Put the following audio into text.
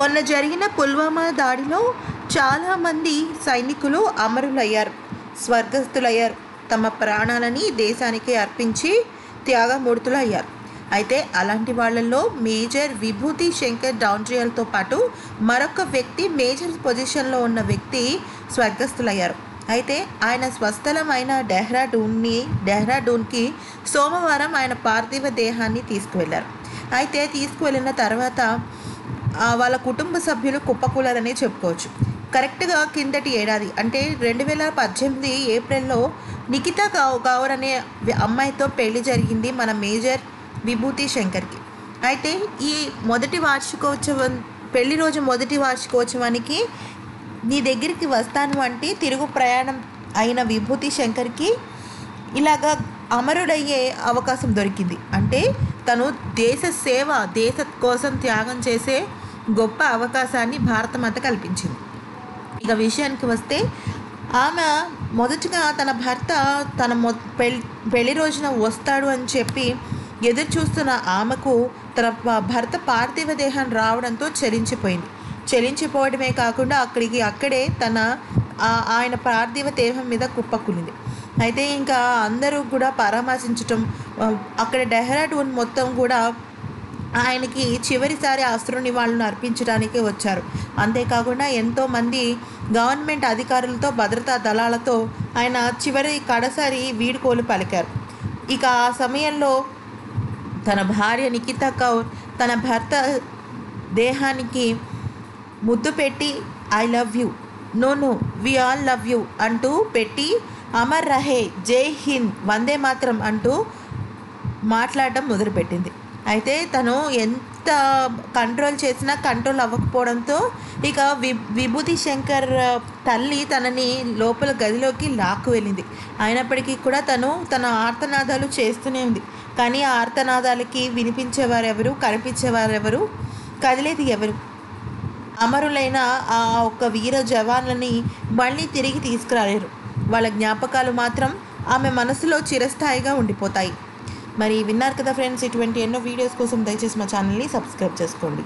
మొన్న జరిగిన పుల్వామా దాడిలో చాలామంది సైనికులు అమరులయ్యారు స్వర్గస్థులయ్యారు. తమ ప్రాణాలని దేశానికి అర్పించి త్యాగమూర్తులయ్యారు. అయితే అలాంటి వాళ్ళల్లో మేజర్ విభూతి శంకర్ డౌండ్రియల్తో పాటు మరొక వ్యక్తి మేజర్ పొజిషన్లో ఉన్న వ్యక్తి స్వర్గస్థులయ్యారు. అయితే ఆయన స్వస్థలమైన డెహ్రాడూన్ని డెహ్రాడూన్కి సోమవారం ఆయన పార్థివ దేహాన్ని తీసుకువెళ్ళారు అయితే తీసుకువెళ్ళిన తర్వాత వాళ్ళ కుటుంబ సభ్యులు కుప్పకూలరని చెప్పుకోవచ్చు. కరెక్ట్గా కిందటి ఏడాది అంటే రెండు వేల పద్దెనిమిది ఏప్రిల్లో నిఖిత గౌర్ అనే అమ్మాయితో పెళ్ళి జరిగింది మన మేజర్ విభూతి శంకర్కి. అయితే ఈ మొదటి వార్షికోత్సవం పెళ్ళి రోజు మొదటి వార్షికోత్సవానికి నీ దగ్గరికి వస్తాను అంటే తిరుగు ప్రయాణం అయిన విభూతి శంకర్కి ఇలాగా అమరుడయ్యే అవకాశం దొరికింది. అంటే తను దేశ సేవ దేశ కోసం త్యాగం చేసే గొప్ప అవకాశాన్ని భారతమాత కల్పించింది. ఇక విషయానికి వస్తే ఆమె మొదటగా తన భర్త తన మొ పెళ్ళి పెళ్ళి రోజున వస్తాడు అని చెప్పి ఎదురు చూస్తున్న ఆమెకు తన భర్త పార్థివ దేహం రావడంతో చలించిపోయింది. చలించిపోవడమే కాకుండా అక్కడికి అక్కడే తన ఆయన పార్థివ దేహం మీద కుప్పకులింది అయితే ఇంకా అందరూ కూడా పరామర్శించటం అక్కడ డెహ్రాడూన్ మొత్తం కూడా ఆయనకి చివరిసారి అస్త్ర నివాళులను అర్పించడానికి వచ్చారు. అంతేకాకుండా ఎంతోమంది గవర్నమెంట్ అధికారులతో భద్రతా దళాలతో ఆయన చివరి కడసారి వీడుకోలు పలికారు. ఇక ఆ సమయంలో తన భార్య నిఖిత కౌర్ తన భర్త దేహానికి ముద్దు పెట్టి I love you. No no we all love you అంటూ పెట్టి అమర్ రహే జై హింద్ వందే మాత్రం అంటూ మాట్లాడడం మొదలుపెట్టింది. అయితే తను ఎంత కంట్రోల్ చేసినా కంట్రోల్ అవ్వకపోవడంతో ఇక వి విభూతి శంకర్ తల్లి తనని లోపల గదిలోకి లాక్కు వెళ్ళింది. అయినప్పటికీ కూడా తను తన ఆర్తనాదాలు చేస్తూనే ఉంది. కానీ ఆ ఆర్తనాదాలకి వినిపించేవారెవరు కనిపించేవారెవరు కదిలేది ఎవరు? అమరులైన ఆ ఒక్క వీర జవాన్లని మళ్ళీ తిరిగి తీసుకురాలేరు. వాళ్ళ జ్ఞాపకాలు మాత్రం ఆమె మనసులో చిరస్థాయిగా ఉండిపోతాయి. మరి విన్నారు కదా ఫ్రెండ్స్ ఇటువంటి ఎన్నో వీడియోస్ కోసం దయచేసి మా ఛానల్ని సబ్స్క్రైబ్ చేసుకోండి.